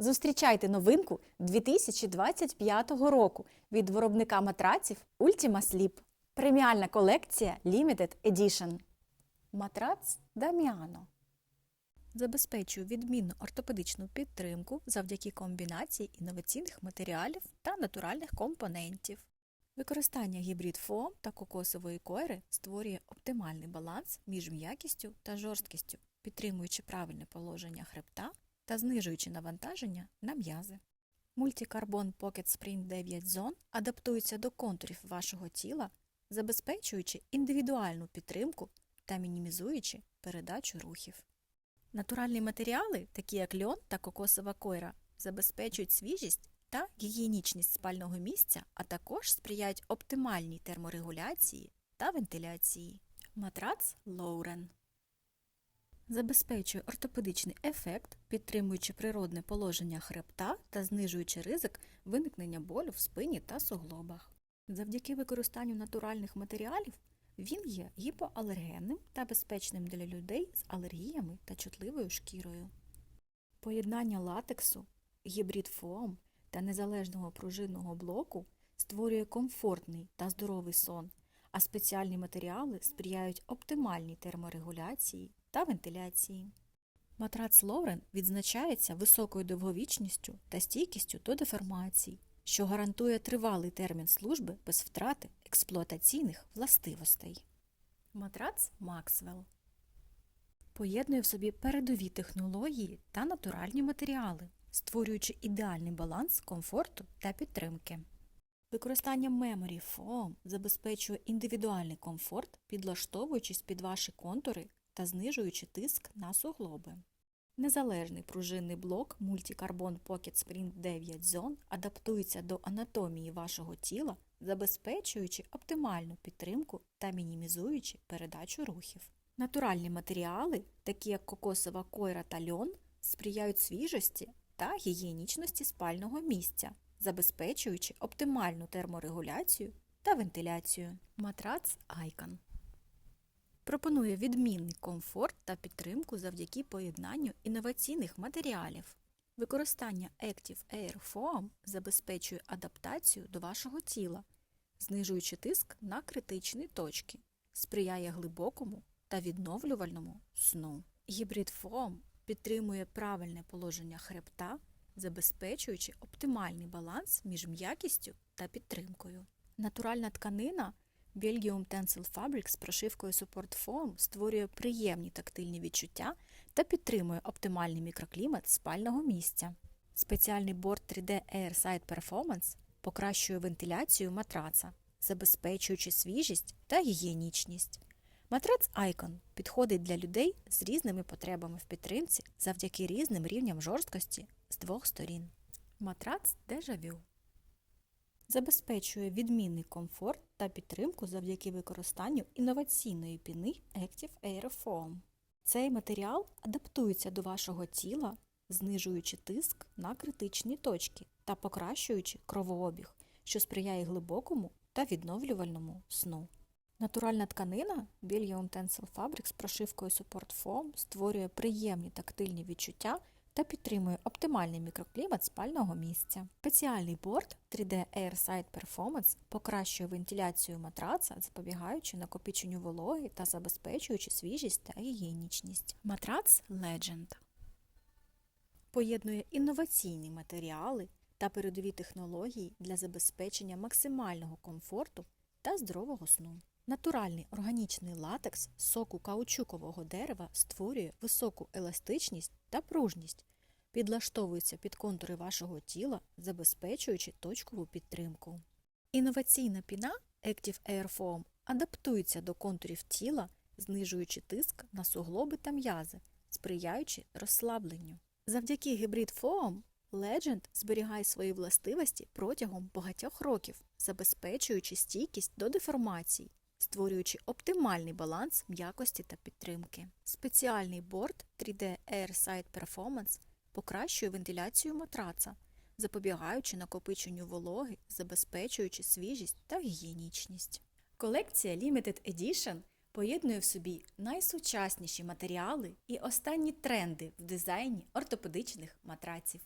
Зустрічайте новинку 2025 року від виробника матраців Ultima Sleep. Преміальна колекція Limited Edition. Матрац Даміано. Забезпечує відмінну ортопедичну підтримку завдяки комбінації інноваційних матеріалів та натуральних компонентів. Використання гібрид фоам та кокосової койри створює оптимальний баланс між м'якістю та жорсткістю, підтримуючи правильне положення хребта та знижуючи навантаження на м'язи. Мультикарбон Pocket Sprint 9 Zone адаптується до контурів вашого тіла, забезпечуючи індивідуальну підтримку та мінімізуючи передачу рухів. Натуральні матеріали, такі як льон та кокосова койра, забезпечують свіжість та гігієнічність спального місця, а також сприяють оптимальній терморегуляції та вентиляції. Матрац Лоурен забезпечує ортопедичний ефект, підтримуючи природне положення хребта та знижуючи ризик виникнення болю в спині та суглобах. Завдяки використанню натуральних матеріалів він є гіпоалергенним та безпечним для людей з алергіями та чутливою шкірою. Поєднання латексу, гібрид фоам та незалежного пружинного блоку створює комфортний та здоровий сон, а спеціальні матеріали сприяють оптимальній терморегуляції та вентиляції. Матрац Лорен відзначається високою довговічністю та стійкістю до деформацій, що гарантує тривалий термін служби без втрати експлуатаційних властивостей. Матрац Максвелл поєднує в собі передові технології та натуральні матеріали, створюючи ідеальний баланс комфорту та підтримки. Використання Memory Foam забезпечує індивідуальний комфорт, підлаштовуючись під ваші контури та знижуючи тиск на суглоби. Незалежний пружинний блок Multicarbon Pocket Sprint 9 Zone адаптується до анатомії вашого тіла, забезпечуючи оптимальну підтримку та мінімізуючи передачу рухів. Натуральні матеріали, такі як кокосова койра та льон, сприяють свіжості та гігієнічності спального місця, забезпечуючи оптимальну терморегуляцію та вентиляцію. Матрац Icon пропонує відмінний комфорт та підтримку завдяки поєднанню інноваційних матеріалів. Використання Active Air Foam забезпечує адаптацію до вашого тіла, знижуючи тиск на критичні точки, сприяє глибокому та відновлювальному сну. Гібрид Foam підтримує правильне положення хребта, забезпечуючи оптимальний баланс між м'якістю та підтримкою. Натуральна тканина Belgium Tencel Fabric з прошивкою Support Foam створює приємні тактильні відчуття та підтримує оптимальний мікроклімат спального місця. Спеціальний борт 3D Airside Performance покращує вентиляцію матраца, забезпечуючи свіжість та гігієнічність. Матрац Icon підходить для людей з різними потребами в підтримці завдяки різним рівням жорсткості з двох сторін. Матрац Дежавю забезпечує відмінний комфорт та підтримку завдяки використанню інноваційної піни Active Air Foam. Цей матеріал адаптується до вашого тіла, знижуючи тиск на критичні точки та покращуючи кровообіг, що сприяє глибокому та відновлювальному сну. Натуральна тканина Billion Tencel Fabric з прошивкою Support Foam створює приємні тактильні відчуття та підтримує оптимальний мікроклімат спального місця. Спеціальний борт 3D Airside Performance покращує вентиляцію матраца, запобігаючи накопиченню вологи та забезпечуючи свіжість та гігієнічність. Матрац Legend поєднує інноваційні матеріали та передові технології для забезпечення максимального комфорту та здорового сну. Натуральний органічний латекс соку каучукового дерева створює високу еластичність та пружність, підлаштовується під контури вашого тіла, забезпечуючи точкову підтримку. Інноваційна піна Active Air Foam адаптується до контурів тіла, знижуючи тиск на суглоби та м'язи, сприяючи розслабленню. Завдяки гібрид Foam Legend зберігає свої властивості протягом багатьох років, забезпечуючи стійкість до деформацій створюючи оптимальний баланс м'якості та підтримки. Спеціальний борт 3D Airside Performance покращує вентиляцію матраца, запобігаючи накопиченню вологи, забезпечуючи свіжість та гігієнічність. Колекція Limited Edition поєднує в собі найсучасніші матеріали і останні тренди в дизайні ортопедичних матраців.